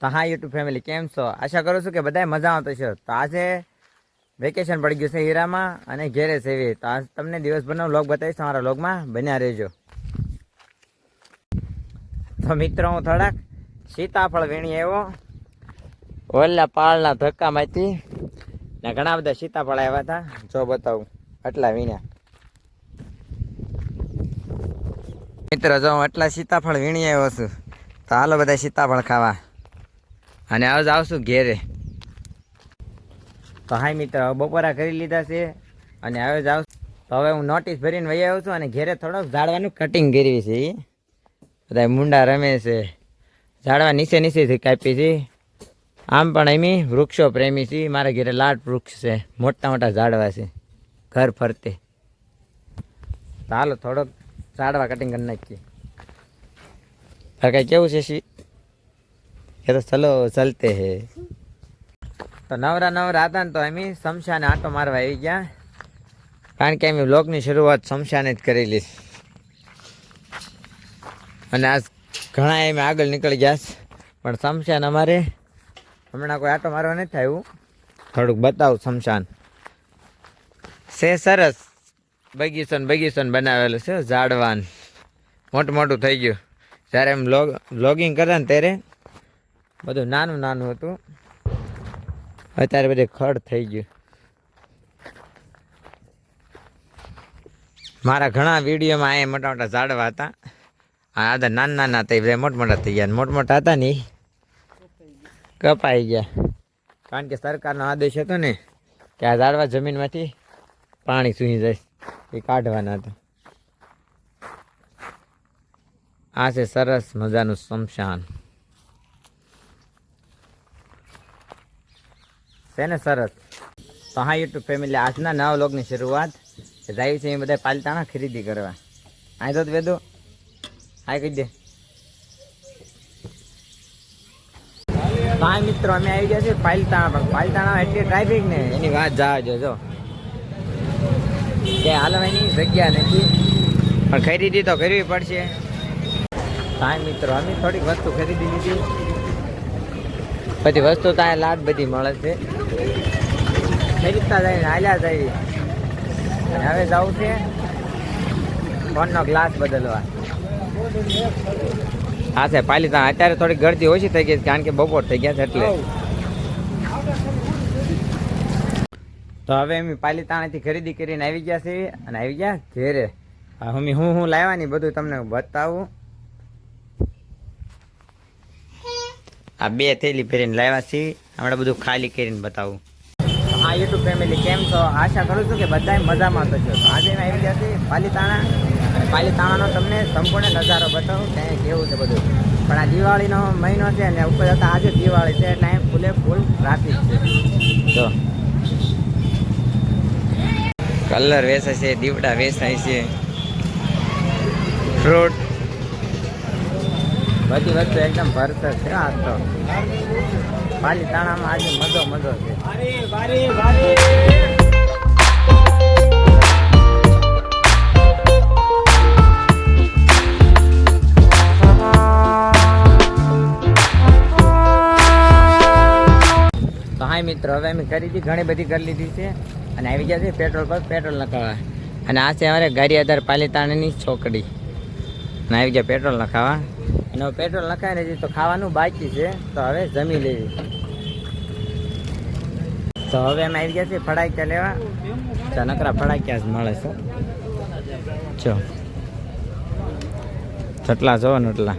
તો હા YouTube family કેમ છો? આશા કરું છું કે બધાય મજામાં તો છો. તો આજે વેકેશન પડી ગયું છે હીરામાં અને ઘેરે છે એવી. તો આજ તમને દિવસભરનો વ્લોગ બતાવીશ, તમારા વ્લોગમાં બન્યા રહેજો. તો મિત્રો, હું થોડાક સીતાફળ વીણી આવ્યો. ઓલા પાળના ધક્કામાંથી. ને ઘણા બધા સીતાફળ આવ્યા હતા. જો બતાવું, આટલા વીણ્યા. મિત્રો, જો હું આટલા સીતાફળ વીણી આવ્યો છું, તો હાલો બધા સીતાફળ ખાવા. અને આજ આવશું ઘેરે. તો હાય મિત્ર, બપોરા કરી લીધા છે અને હવે જ આવશું. તો હવે હું નોટિસ ભરીને વહી આવ્યો છું અને ઘેરે થોડોક ઝાડવાનું કટિંગ કરવી છે બધા મુંડા રમે છે. ઝાડવા નીચે નીચેથી કાપી છે. આમ પણ એમી વૃક્ષો પ્રેમી છે. મારા ઘેરે લાટ વૃક્ષ છે. મોટા મોટા ઝાડવા છે. ઘર ફરતે. ચાલો થોડોક ઝાડવા કટિંગ કરી નાખીએ. કાંઈ કેવું છે શી? તો ચલો, ચલતે હે. તો નવરા નવરા હતા ને તો એમ શમશાને આંટો મારવા આવી ગયા. કારણ કે એમ બ્લોગની શરૂઆત શમશાને જ કરેલી. અને આજ ઘણા એમ આગળ નીકળી ગયા પણ શમશાન અમારે હમણાં કોઈ આંટો મારવા નથી આવ્યું. થોડુંક બતાવું શમશાન. છે સરસ. બગીચો ને બગીચો બનાવેલું છે ઝાડવાન. મોટું મોટું થઈ ગયું. જ્યારે એમ બ્લોગ બ્લોગિંગ કરે ને ત્યારે બધું નાનું નાનું હતું. અત્યારે બધે ખડ થઈ ગયું. મારા ઘણા વિડીયોમાં અહીંયા મોટા મોટા ઝાડવા હતા. આ આદા નાના નાના હતા, એ મોટા મોટા થઈ ગયા મોટા મોટા હતા ને કપાઈ ગયા. કારણ કે સરકારનો આદેશ હતો ને કે આ ઝાડવા જમીનમાંથી પાણી સૂઈ જાય, એ કાઢવાના હતા. આ છે સરસ મજાનું શમશાન. છે ને સરસ. તો હા, યુટ્યુબ ફેમિલી, આજના નવા લોગની શરૂઆત. જાય છે, એ બધા પાલતાણા ખરીદી કરવા. આ તો વેદો. હા કહી દે. હા, મિત્રો, અમે આવી ગયા છે પાલતાણા પણ પાલતાણા એટલી ટ્રાફિક ને, એની વાત જવા જો. કે હાલવાની જગ્યા નથી. પણ ખરીદી તો કરવી પડશે. હા, મિત્રો, અમે થોડીક વસ્તુ ખરીદી લીધી. બધી વસ્તુ તો અહીંયા લાટ બધી મળે છે. ખરીદતા જઈને હાલ્યા જઈએ હવે જવું છે ફોનનો ગ્લાસ બદલવા. હા છે પાલી અત્યારે થોડીક ગળદી ઓછી થઈ ગઈ છે, કારણ કે બપોર થઈ ગયા છે એટલે. તો હવે અમે પાલીતાણાથી ખરીદી કરીને આવી ગયા છીએ અને આવી ગયા ઘેરે. હા, મમ્મી, હું હું લાવવાની બધું તમને બતાવું. આ બે થેલી ફેરીને લાવ્યા છીએ. હમણાં બધું ખાલી કરીને બતાવું. હા યુટ્યુબ ફેમિલી કેમ છો? આશા કરું છું કે બધાય મજામાં તો છો. આજે મેં આવી ગયા છે પાલીતાણા. અને પાલીતાણાનો તમને સંપૂર્ણ નજારો બતાવું, ત્યાં કેવું છે બધું. પણ આ દિવાળીનો મહિનો છે અને ઉપર જતાં આજે દિવાળી છે એટલે ફૂલે ફૂલ ટ્રાફિક છે. તો કલર વેસાય છે, દીવડા વેચાય છે. ફ્રૂટ બધી વસ્તુ એકદમ ભરત છે. આ તો પાલીતાણામાં આજે મજો મજો છે. તો મિત્રો, હવે અમે ખરીદી ઘણી બધી કરી લીધી છે. અને આવી ગયા છે પેટ્રોલ પર પેટ્રોલ નખાવા અને આ છે અમારે ગારિયાધાર પાલીતાણાની છોકડી અને આવી ગયા પેટ્રોલ નખાવા અને પેટ્રોલ નખાય નથી તો ખાવાનું બાકી છે, તો હવે જમી લેવી. તો હવે અમે આવી ગયા છીએ ફડાક્યા લેવા. તો નકરા ફડાક્યા જ મળે છે. જો. જેટલા જોવો એટલા.